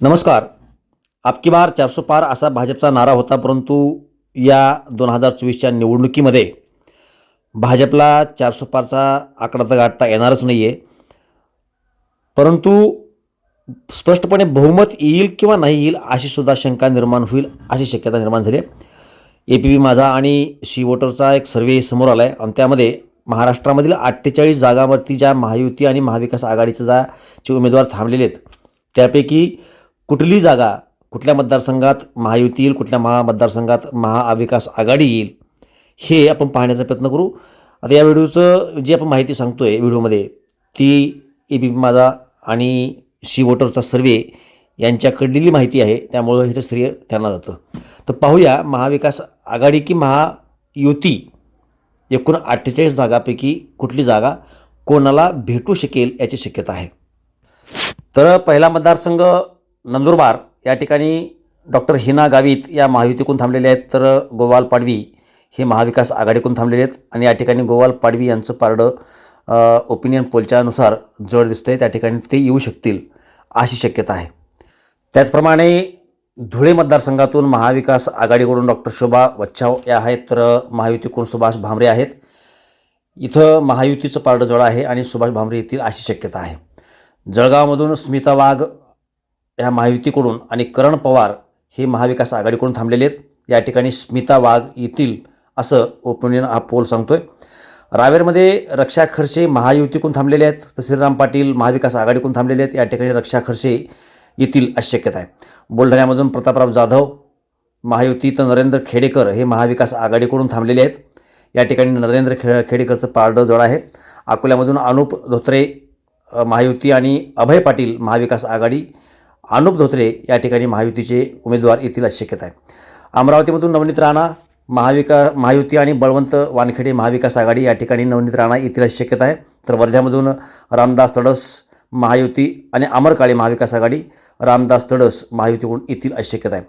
नमस्कार. आपकी बार चारसो पार असा भाजपचा नारा होता परंतु या दोन हजार चोवीसच्या निवडणुकीमध्ये भाजपला चारसो पारचा आकडा तर गाठता येणारच नाही आहे परंतु स्पष्टपणे बहुमत येईल किंवा नाही येईल अशी सुद्धा शंका निर्माण होईल अशी शक्यता निर्माण झाली आहे. ए पी बी माझा आणि शी वोटरचा एक सर्वे समोर आला आहे आणि त्यामध्ये महाराष्ट्रामधील अठ्ठेचाळीस जागांवरती ज्या महायुती आणि महाविकास आघाडीचे जा उमेदवार थांबलेले आहेत त्यापैकी कुठली जागा कुठल्या मतदारसंघात महायुती येईल कुठल्या महा मतदारसंघात महाविकास आघाडी येईल हे आपण पाहण्याचा प्रयत्न करू. आता या व्हिडिओचं जी आपण माहिती सांगतो आहे व्हिडिओमध्ये ती ए बी पी माझा आणि शी वोटरचा सर्वे यांच्याकडलेली माहिती आहे त्यामुळं ह्याचं श्रेय त्यांना जातं. तर पाहूया महाविकास आघाडी की महायुती एकूण अठ्ठेचाळीस जागापैकी कुठली जागा कोणाला भेटू शकेल याची शक्यता आहे. तर पहिला मतदारसंघ नंदुरबार या ठिकाणी डॉक्टर हिना गावित या महायुतीकडून थांबलेले आहेत तर गोवाल पाडवी हे महाविकास आघाडीकडून थांबलेले आहेत आणि या ठिकाणी गोवाल पाडवी यांचं पारडं ओपिनियन पोलच्यानुसार जड दिसतं आहे त्या ठिकाणी ते येऊ शकतील अशी शक्यता आहे. त्याचप्रमाणे धुळे मतदारसंघातून महाविकास आघाडीकडून डॉक्टर शोभा वच्छाव या आहेत तर महायुतीकडून सुभाष भामरे आहेत. इथं महायुतीचं पारडं जड आहे आणि सुभाष भामरे येतील अशी शक्यता आहे. जळगावमधून स्मिता वाघ ह्या महायुतीकडून आणि करण पवार हे महाविकास आघाडीकडून थांबलेले आहेत. या ठिकाणी स्मिता वाघ येतील असं ओपिनियन हा पोल सांगतो आहे रावेरमध्ये रक्षा खडसे महायुतीकडून थांबलेले आहेत. तर श्रीराम पाटील महाविकास आघाडीकडून थांबलेले आहेत. या ठिकाणी रक्षा खडसे येतील अशी शक्यता आहे. बुलढाण्यामधून प्रतापराव जाधव महायुती तर नरेंद्र खेडेकर हे महाविकास आघाडीकडून थांबलेले आहेत. या ठिकाणी नरेंद्र खे खेडेकरचं पारडं जड आहे. अकोल्यामधून अनुप धोत्रे महायुती आणि अभय पाटील महाविकास आघाडी अनुप धोत्रे या ठिकाणी महायुतीचे उमेदवार येतील अशी शक्यता आहे. अमरावतीमधून नवनीत राणा महाविका महायुती आणि बळवंत वानखेडे महाविकास आघाडी या ठिकाणी नवनीत राणा येतील अशी शक्यता आहे. तर वर्ध्यामधून रामदास तडस महायुती आणि अमर काळे महाविकास आघाडी रामदास तडस महायुतीकडून येतील अशी शक्यता आहे.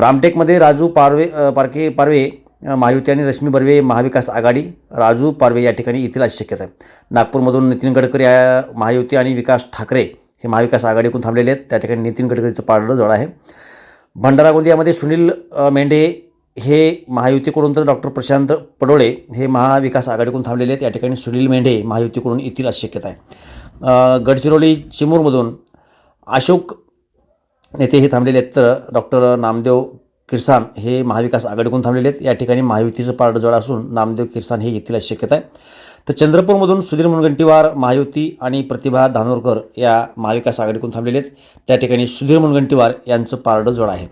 रामटेकमध्ये राजू पारवे पारके पारखे पारवे महायुती आणि रश्मी बर्वे महाविकास आघाडी राजू पारवे या ठिकाणी येतील अशी शक्यता आहे. नागपूरमधून नितीन गडकरी या महायुती आणि विकास ठाकरे हे महाविकास आघाडीकडून थांबलेले आहेत. त्या ठिकाणी नितीन गडकरीचं पारडं जड आहे. भंडारा गोंदियामध्ये सुनील मेंढे हे महायुतीकडून तर डॉक्टर प्रशांत पडोळे हे महाविकास आघाडीकडून थांबलेले आहेत. या ठिकाणी सुनील मेंढे महायुतीकडून येतील अशी शक्यता आहे. गडचिरोली चिमूरमधून अशोक नेते हे थांबलेले आहेत. तर डॉक्टर नामदेव किरसान हे महाविकास आघाडीकडून थांबलेले आहेत. या ठिकाणी महायुतीचं पारडं जड असून नामदेव किरसान हे येतील अशी शक्यता आहे. तर चंद्रपूरमधून सुधीर मुनगंटीवार महायुती आणि प्रतिभा धानोरकर या महाविकास आघाडीकडून थांबलेले आहेत. त्या ठिकाणी सुधीर मुनगंटीवार यांचं पारडं जड आहे.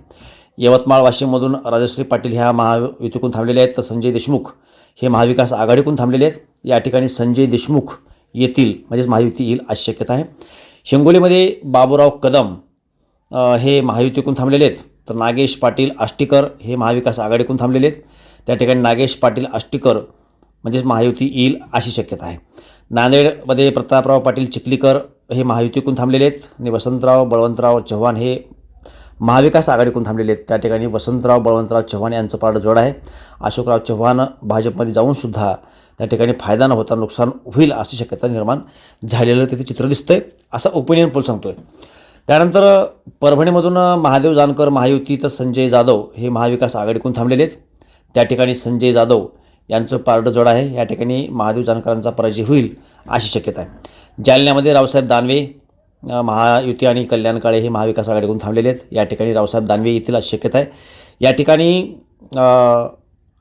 यवतमाळ वाशिममधून राजश्री पाटील ह्या महायुतीकडून थांबलेले आहेत. तर संजय देशमुख हे महाविकास आघाडीकडून थांबलेले आहेत. या ठिकाणी संजय देशमुख येतील म्हणजेच महायुती येईल अशी शक्यता आहे. हिंगोलीमध्ये बाबूराव कदम हे महायुतीकडून थांबलेले आहेत. तर नागेश पाटील आष्टीकर हे महाविकास आघाडीकडून थांबलेले आहेत. त्या ठिकाणी नागेश पाटील आष्टीकर म्हणजेच महायुती येईल अशी शक्यता आहे. नांदेडमध्ये प्रतापराव पाटील चिखलीकर हे महायुतीकडून थांबलेले आहेत. आणि वसंतराव बळवंतराव चव्हाण हे महाविकास आघाडीकडून थांबलेले आहेत. त्या ठिकाणी वसंतराव बळवंतराव चव्हाण यांचं पारडं आहे. अशोकराव चव्हाण भाजपमध्ये जाऊनसुद्धा त्या ठिकाणी फायदा न होता नुकसान होईल अशी शक्यता निर्माण झालेलं तिथे चित्र दिसतंय असा ओपिनियन पोल आहे त्यानंतर परभणीमधून महादेव जानकर महायुती तर संजय जाधव हे महाविकास आघाडीकडून थांबलेले आहेत. त्या ठिकाणी संजय जाधव यांचं पारडं आहे. या ठिकाणी महादेव जानकरांचा पराजय होईल अशी शक्यता आहे. जालन्यामध्ये रावसाहेब दानवे महायुती आणि कल्याण काळे हे महाविकास आघाडीकडून थांबलेले आहेत. या ठिकाणी रावसाहेब दानवे येतील अशी शक्यता आहे. या ठिकाणी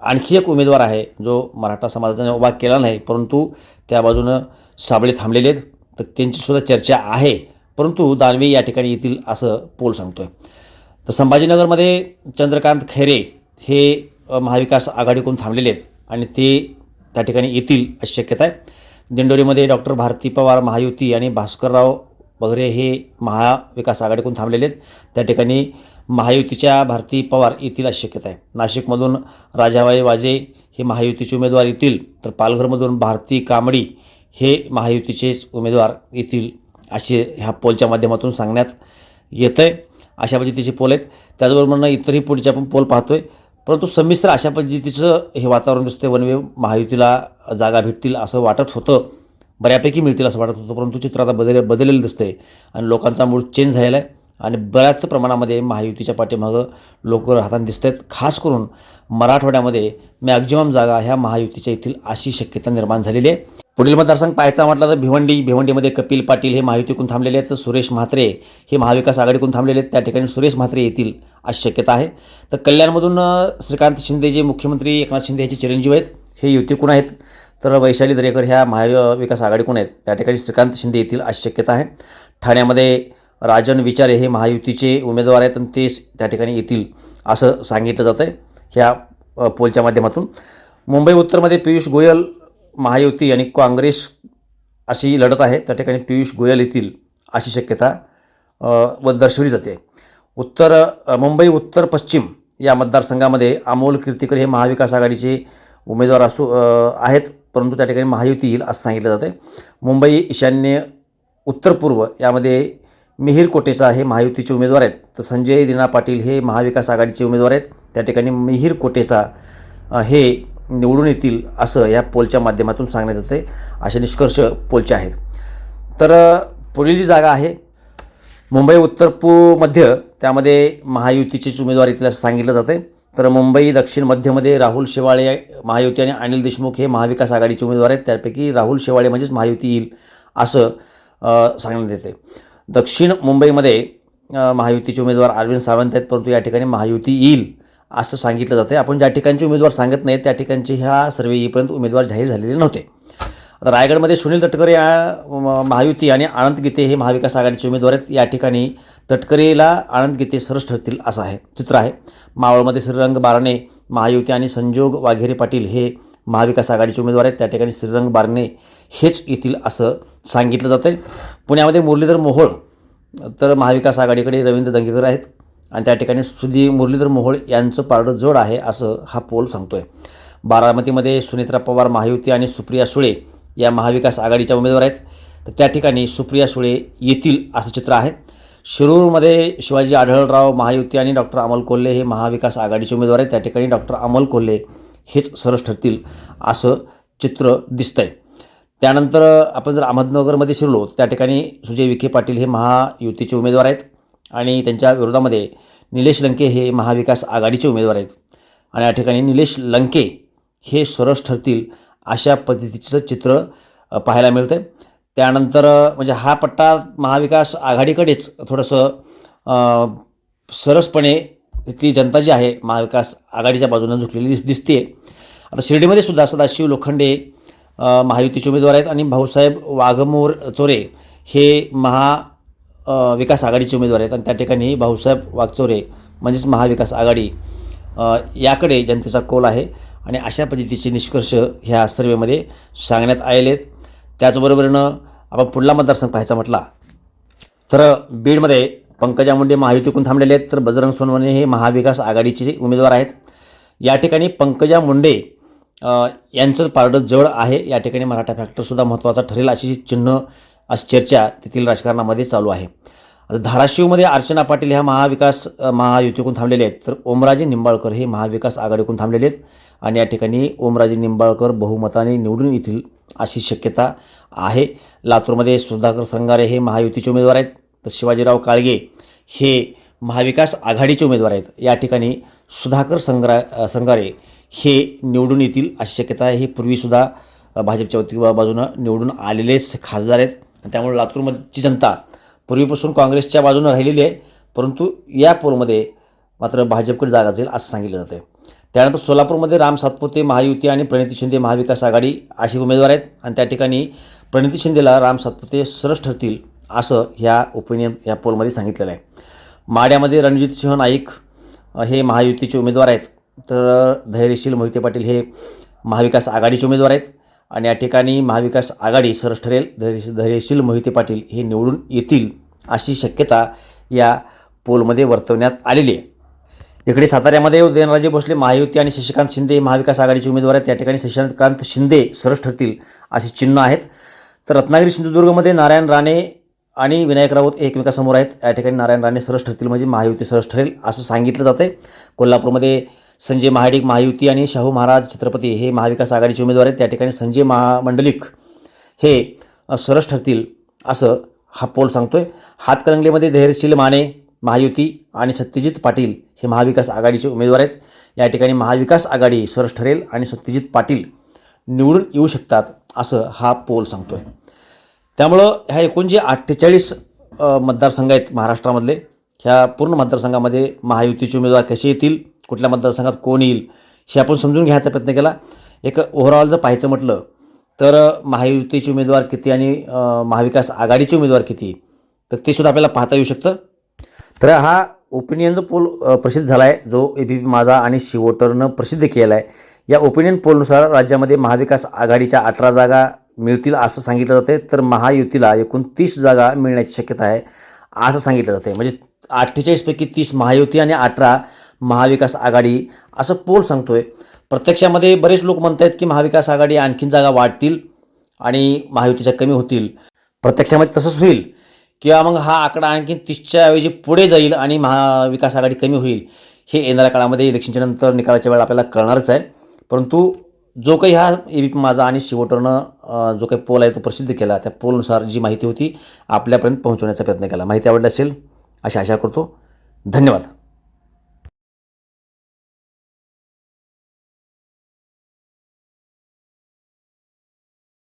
आणखी एक उमेदवार आहे जो मराठा समाजाने उभा केला नाही परंतु त्या बाजूनं साबळे थांबलेले आहेत. तर त्यांचीसुद्धा चर्चा आहे. परंतु दानवे या ठिकाणी येतील असं पोल सांगतो आहे तर संभाजीनगरमध्ये चंद्रकांत खैरे हे महाविकास आघाडीकडून थांबलेले आहेत. आणि ते त्या ठिकाणी येतील अशी शक्यता आहे. दिंडोरीमध्ये डॉक्टर भारती पवार महायुती आणि भास्करराव वगैरे हे महाविकास आघाडीकडून थांबलेले आहेत. त्या ठिकाणी महायुतीच्या भारती पवार येतील अशी शक्यता आहे. नाशिकमधून राजाबाई वाजे हे महायुतीचे उमेदवार येतील तर पालघरमधून भारती कांबडी हे महायुतीचेच उमेदवार येतील असे ह्या पोलच्या माध्यमातून सांगण्यात येतं आहे अशा पद्धतीचे पोल आहेत. त्याचबरोबर इतरही पुढचे आपण पोल पाहतो आहे परंतु संमिश्र अशा पद्धतीचं हे वातावरण दिसते वनवे महायुतीला जागा भेटतील असं वाटत होतं. बऱ्यापैकी मिळतील असं वाटत होतं परंतु चित्र आता बदल बदललेलं दिसतंय. आणि लोकांचा मूड चेंज झालेला आहे. आणि बऱ्याच प्रमाणामध्ये महायुतीच्या पाठीमागं लोक राहताना दिसत आहेत खास करून मराठवाड्यामध्ये मॅक्झिमम जागा ह्या महायुतीच्या येथील अशी शक्यता निर्माण झालेली आहे. पुढील मतदारसंघ पाहायचा म्हटलं तर भिवंडी भिवंडीमध्ये कपिल पाटील हे महायुतीकडून थांबलेले आहेत तर सुरेश म्हात्रे हे महाविकास आघाडीकडून थांबलेले आहेत. त्या ठिकाणी सुरेश म्हात्रे येतील अशी शक्यता आहे. तर कल्याणमधून श्रीकांत शिंदे जे मुख्यमंत्री एकनाथ शिंदे याचे चिरंजीव आहेत हे युतीकडून आहेत. तर वैशाली दरेकर ह्या महाविकास आघाडीकडून आहेत. त्या ठिकाणी श्रीकांत शिंदे येतील अशी शक्यता आहे. ठाण्यामध्ये राजन विचारे हे महायुतीचे उमेदवार आहेत आणि ते त्या ठिकाणी येतील असं सांगितलं जातं आहे ह्या पोलच्या माध्यमातून. मुंबई उत्तरमध्ये पियुष गोयल महायुती आणि काँग्रेस अशी लढत आहे. त्या ठिकाणी पियुष गोयल येतील अशी शक्यता व दर्शवली जाते. उत्तर मुंबई उत्तर पश्चिम या मतदारसंघामध्ये अमोल कीर्तिकर हे महाविकास आघाडीचे उमेदवार असू आहेत परंतु त्या ठिकाणी महायुती येईल असं सांगितलं जातं आहे मुंबई ईशान्य उत्तर पूर्व यामध्ये मिहीर कोटेचा हे महायुतीचे उमेदवार आहेत. तर संजय दिना पाटील हे महाविकास आघाडीचे उमेदवार आहेत. त्या ठिकाणी मिहीर कोटेचा हे निवडून येतील असं या पोलच्या माध्यमातून सांगण्यात येते असे निष्कर्ष पोलचे आहेत. तर पुढील जी जागा आहे मुंबई उत्तर पू मध्य त्यामध्ये महायुतीचीच उमेदवार इथल्या सांगितलं सांगितलं जाते तर मुंबई दक्षिण मध्यमध्ये राहुल शेवाळे महायुती आणि अनिल देशमुख हे महाविकास आघाडीचे उमेदवार आहेत. त्यापैकी राहुल शेवाळे म्हणजेच महायुती येईल असं सांगण्यात येते दक्षिण मुंबईमध्ये महायुतीचे उमेदवार अरविंद सावंत आहेत. परंतु या ठिकाणी महायुती येईल असं सांगितलं जाते आपण ज्या ठिकाणचे उमेदवार सांगत नाहीत त्या ठिकाणचे ह्या सर्वे येईपर्यंत उमेदवार जाहीर झालेले नव्हते. आता रायगडमध्ये सुनील तटकरे या महायुती आणि आनंद गीते हे महाविकास आघाडीचे उमेदवार आहेत. या ठिकाणी तटकरेला आनंद गीते सरस ठरतील असं आहे चित्र आहे. मावळमध्ये श्रीरंग बारणे महायुती आणि संजोग वाघेरे पाटील हे महाविकास आघाडीचे उमेदवार आहेत. त्या ठिकाणी श्रीरंग बारणे हेच येतील असं सांगितलं जातं आहे पुण्यामध्ये मुरलीधर मोहोळ तर महाविकास आघाडीकडे रवींद्र दंगेकर आहेत. आणि त्या ठिकाणी सुधी मुरलीधर मोहोळ यांचं पारडं जड आहे असं हा पोल सांगतो आहे बारामतीमध्ये सुनेत्रा पवार महायुती आणि सुप्रिया सुळे या महाविकास आघाडीच्या उमेदवार आहेत. तर त्या ठिकाणी सुप्रिया सुळे येतील असं चित्र आहे. शिरूरमध्ये शिवाजी आढळराव महायुती आणि डॉक्टर अमोल कोल्हे हे महाविकास आघाडीचे उमेदवार आहेत. त्या ठिकाणी डॉक्टर अमोल कोल्हे हेच सरस ठरतील असं चित्र दिसतंय. त्यानंतर आपण जर अहमदनगरमध्ये शिरलो त्या ठिकाणी सुजय विखे पाटील हे महायुतीचे उमेदवार आहेत. आणि त्यांच्या विरोधामध्ये निलेश लंके हे महाविकास आघाडीचे उमेदवार आहेत. आणि या ठिकाणी निलेश लंके हे सरस ठरतील अशा पद्धतीचं चित्र पाहायला मिळतं आहे त्यानंतर म्हणजे हा पट्टा महाविकास आघाडीकडेच थोडंसं सरसपणे ती जनता जी आहे महाविकास आघाडीच्या बाजूनं झुकलेली दिस दिसते आता शिर्डीमध्ये सुद्धा सदाशिव लोखंडे महायुतीचे उमेदवार आहेत. आणि भाऊसाहेब वाघमोर चोरे हे महा विकास आघाडीचे उमेदवार आहेत आणि त्या ठिकाणी भाऊसाहेब वागचोरे म्हणजेच महाविकास आघाडी याकडे जनतेचा कौल आहे आणि अशा पद्धतीचे निष्कर्ष ह्या सर्वेमध्ये सांगण्यात आलेले आहेत. त्याचबरोबरीनं आपण पुढला मतदारसंघ पाहायचा म्हटला तर बीडमध्ये पंकजा मुंडे महायुतीकडून थांबलेले आहेत. तर बजरंग सोनवणे हे महाविकास आघाडीचे उमेदवार आहेत. या ठिकाणी पंकजा मुंडे यांचं पारडं जड आहे. या ठिकाणी मराठा फॅक्टरसुद्धा महत्त्वाचा ठरेल अशी चिन्ह अशी चर्चा तेथील राजकारणामध्ये चालू आहे. आता धाराशिवमध्ये अर्चना पाटील ह्या महाविकास महायुतीकडून थांबलेले आहेत. तर ओमराजे निंबाळकर हे महाविकास आघाडीकडून थांबलेले आहेत. आणि या ठिकाणी ओमराजे निंबाळकर बहुमताने निवडून येतील अशी शक्यता आहे. लातूरमध्ये सुधाकर संगारे हे महायुतीचे उमेदवार आहेत. तर शिवाजीराव काळगे हे महाविकास आघाडीचे उमेदवार आहेत. या ठिकाणी सुधाकर संग्रा संगारे हे निवडून येतील अशी शक्यता आहे. हे पूर्वीसुद्धा भाजपच्या वती बाजूनं निवडून आलेलेच खासदार आहेत. आणि त्यामुळे लातूरमधची जनता पूर्वीपासून काँग्रेसच्या बाजूनं राहिलेली आहे परंतु या पोलमध्ये मात्र भाजपकडे जागा जाईल असं सांगितलं जातं त्यानंतर सोलापूरमध्ये राम सातपुते महायुती आणि प्रणिती शिंदे महाविकास आघाडी असे उमेदवार आहेत आणि त्या ठिकाणी प्रणिती शिंदेला राम सातपुते सरस ठरतील असं ह्या ओपिनियन या पोलमध्ये सांगितलेलं आहे. माड्यामध्ये रणजित सिंह नाईक हे महायुतीचे उमेदवार आहेत. तर धैर्यशील मोहिते पाटील हे महाविकास आघाडीचे उमेदवार आहेत. आणि या ठिकाणी महाविकास आघाडी सरस ठरेल धैर्य धैर्यशील मोहिते पाटील हे निवडून येतील अशी शक्यता या पोलमध्ये वर्तवण्यात आलेली आहे. इकडे साताऱ्यामध्ये उदयनराजे भोसले महायुती आणि शशिकांत शिंदे महाविकास आघाडीचे उमेदवार आहेत. त्या ठिकाणी शशिकांत शिंदे सरस ठरतील अशी चिन्ह आहेत. तर रत्नागिरी सिंधुदुर्गमध्ये नारायण राणे आणि विनायक राऊत एकमेकासमोर आहेत. या ठिकाणी नारायण राणे सरस ठरतील म्हणजे महायुती सरस ठरेल असं सांगितलं जातं आहे कोल्हापूरमध्ये संजय महाडिक महायुती आणि शाहू महाराज छत्रपती हे महाविकास आघाडीचे उमेदवार आहेत. त्या ठिकाणी संजय महामंडलिक हे सरस ठरतील असं हा पोल सांगतोय. हातकरंगलीमध्ये धैर्यशील माने महायुती आणि सत्यजित पाटील हे महाविकास आघाडीचे उमेदवार आहेत. या ठिकाणी महाविकास आघाडी सरस ठरेल आणि सत्यजित पाटील निवडून येऊ शकतात असं हा पोल सांगतो आहे त्यामुळं ह्या एकूण जे अठ्ठेचाळीस मतदारसंघ आहेत महाराष्ट्रामधले. ह्या पूर्ण मतदारसंघामध्ये महायुतीचे उमेदवार कसे येतील? कुठल्या मतदारसंघात कोण येईल हे आपण समजून घ्यायचा प्रयत्न केला. एक ओव्हरऑल जर पाहायचं म्हटलं तर महायुतीचे उमेदवार किती आणि महाविकास आघाडीचे उमेदवार किती तर ते सुद्धा आपल्याला पाहता येऊ शकतं. तर हा ओपिनियनचा पोल प्रसिद्ध झाला आहे जो ए बी पी माझा आणि शिवोटरनं प्रसिद्ध केला आहे या ओपिनियन पोलनुसार राज्यामध्ये महाविकास आघाडीच्या अठरा जागा मिळतील असं सांगितलं जाते तर महायुतीला एकूण तीस जागा मिळण्याची शक्यता आहे असं सांगितलं जाते म्हणजे अठ्ठेचाळीसपैकी तीस महायुती आणि अठरा महाविकास आघाडी असं पोल सांगतोय. प्रत्यक्षामध्ये बरेच लोक म्हणत आहेत की महाविकास आघाडी आणखीन जागा वाढतील आणि महायुतीच्या कमी होतील. प्रत्यक्षामध्ये तसंच होईल किंवा मग हा आकडा आणखी तीसच्या ऐवजी पुढे जाईल आणि महाविकास आघाडी कमी होईल हे येणाऱ्या काळामध्ये इलेक्शनच्या नंतर निकालाच्या वेळेला आपल्याला कळणारच आहे. परंतु जो काही हा ए बी पी माझा आणि शिवोटरनं जो काही पोल आहे तो प्रसिद्ध केला त्या पोलनुसार जी माहिती होती आपल्यापर्यंत पोहोचवण्याचा प्रयत्न केला. माहिती आवडली असेल अशी आशा करतो. धन्यवाद.